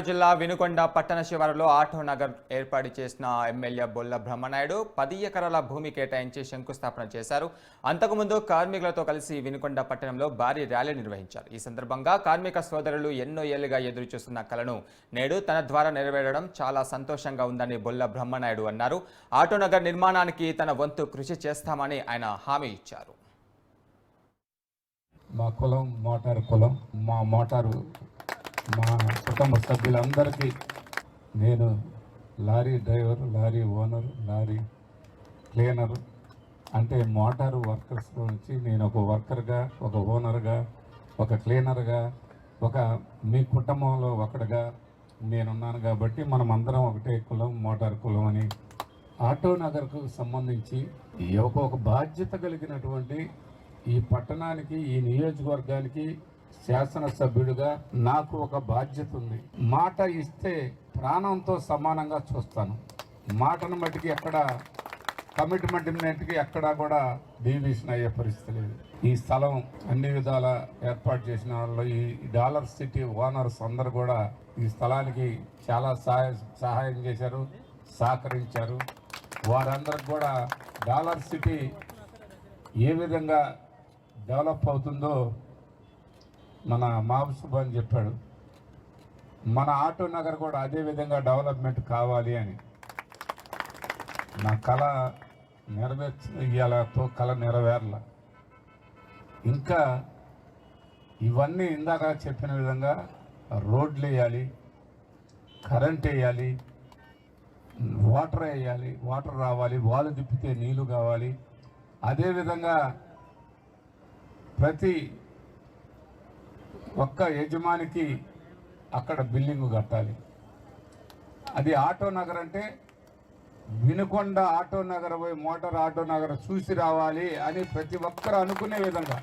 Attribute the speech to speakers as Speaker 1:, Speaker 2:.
Speaker 1: జిల్లా వినుకొండ పట్టణ శివారులో ఆటో నగర్ ఏర్పాటు చేసిన ఎమ్మెల్యే బొల్ల బ్రహ్మనాయుడు పది ఎకరాల భూమి కేటాయించి శంకుస్థాపన చేశారు. అంతకుముందు కార్మికులతో కలిసి వినుకొండ పట్టణంలో భారీ ర్యాలీ నిర్వహించారు. ఈ సందర్భంగా కార్మిక సోదరులు ఎన్నో ఏళ్ళుగా ఎదురు చూస్తున్న కలను నేడు తన ద్వారా నెరవేరడం చాలా సంతోషంగా ఉందని బొల్ల బ్రహ్మనాయుడు అన్నారు. ఆటో నగర్ నిర్మాణానికి తన వంతు కృషి చేస్తామని ఆయన హామీ ఇచ్చారు.
Speaker 2: మా కులం మోటారు కులం మా మోటారు మా కుటుంబ సభ్యులందరికీ నేను lorry driver lorry owner lorry cleaner అంటే మోటారు వర్కర్స్ నుంచి నేను ఒక వర్కర్గా ఒక ఓనర్గా ఒక క్లీనర్గా ఒక మీ కుటుంబంలో ఒకటిగా నేనున్నాను కాబట్టి మనం అందరం ఒకటే కులం మోటార్ కులం అని. ఆటో నగర్కు సంబంధించి ఈ ఒక బాధ్యత కలిగినటువంటి ఈ పట్టణానికి ఈ నియోజకవర్గానికి శాసనసభ్యుడిగా నాకు ఒక బాధ్యత ఉంది. మాట ఇస్తే ప్రాణంతో సమానంగా చూస్తాను. మాటను మట్టికి ఎక్కడ కమిట్మెంట్కి ఎక్కడా కూడా డీవియేషన్ అయ్యే పరిస్థితి లేదు. ఈ స్థలం అన్ని విధాల ఏర్పాటు చేసిన వాళ్ళు ఈ డాలర్ సిటీ ఓనర్స్ అందరు కూడా ఈ స్థలానికి చాలా సహాయ సహాయం చేశారు సహకరించారు. వారందరికి కూడా డాలర్ సిటీ ఏ విధంగా డెవలప్ అవుతుందో మన మాబుసుబ్ అని చెప్పాడు. మన ఆటో నగర్ కూడా అదే విధంగా డెవలప్మెంట్ కావాలి అని. నా కళ నెరవేర్చ కళ నెరవేరల. ఇంకా ఇవన్నీ ఇందాక చెప్పిన విధంగా రోడ్లు వేయాలి కరెంట్ వేయాలి వాటర్ వేయాలి వాటర్ రావాలి వాలు తిప్పితే నీళ్ళు కావాలి. అదేవిధంగా ప్రతి ఒక్క యజమానికి అక్కడ బిల్డింగ్ కట్టాలి. అది ఆటో నగర్ అంటే వినుకొండ ఆటో నగర్ పోయి మోటార్ ఆటో నగర్ చూసి రావాలి అని ప్రతి ఒక్కరు అనుకునే విధంగా.